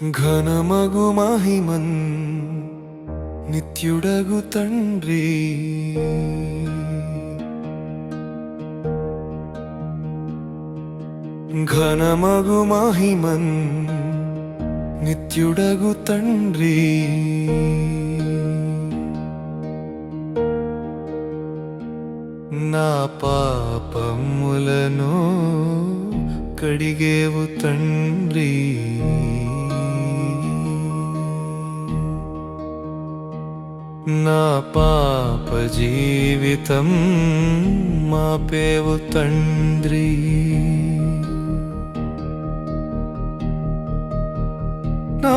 ఘనమగు మహిమన్ నిత్యుడగు తండ్రి. ఘనమగు మహిమన్ నిత్యుడగు తండ్రి. నా పాపములను కడిగేవు తండ్రి. నా పాప జీవితం మాపేవు తండ్రి. నా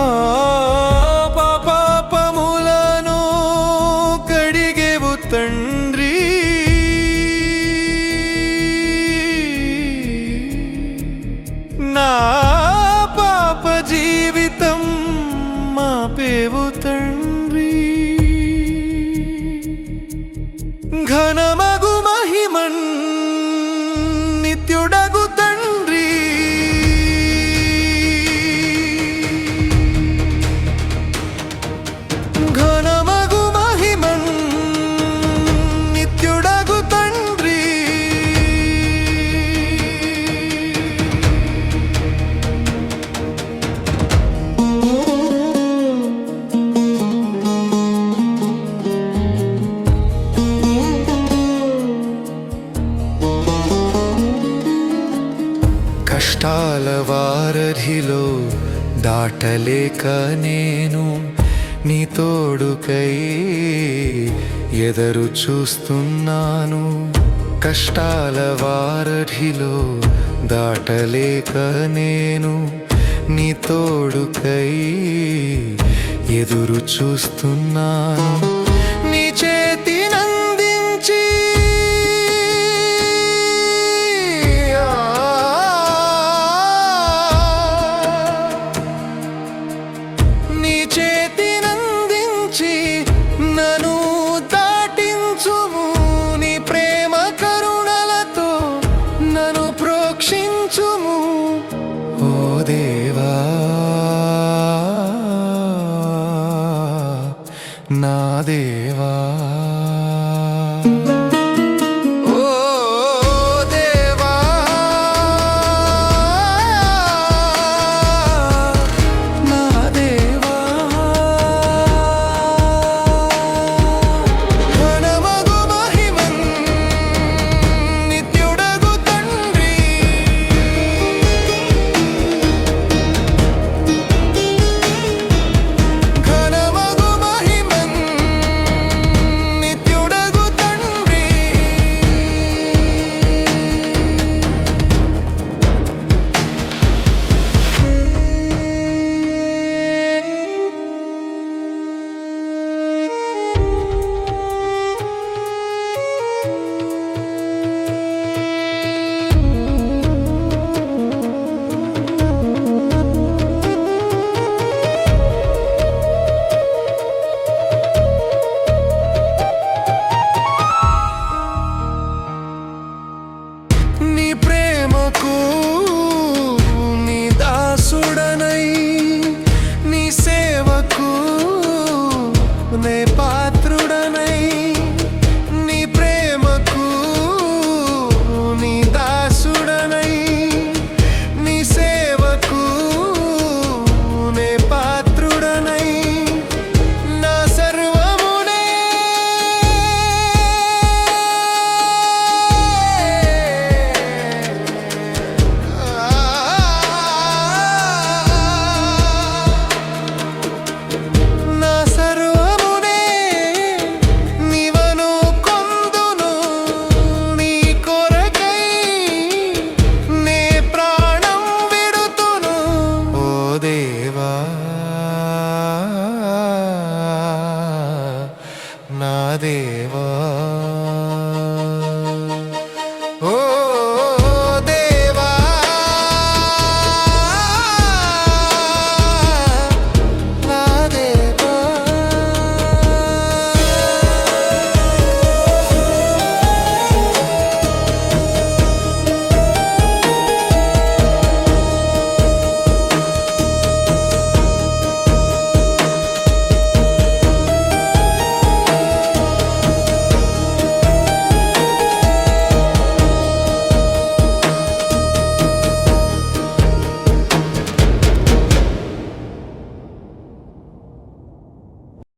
వారధిలో దాటలేక నేను నీ తోడుకై ఎదరు చూస్తున్నాను. కష్టాల వారధిలో దాటలేక నేను నీ తోడుకై ఎదురు చూస్తున్నాను. రక్షించుము ఓ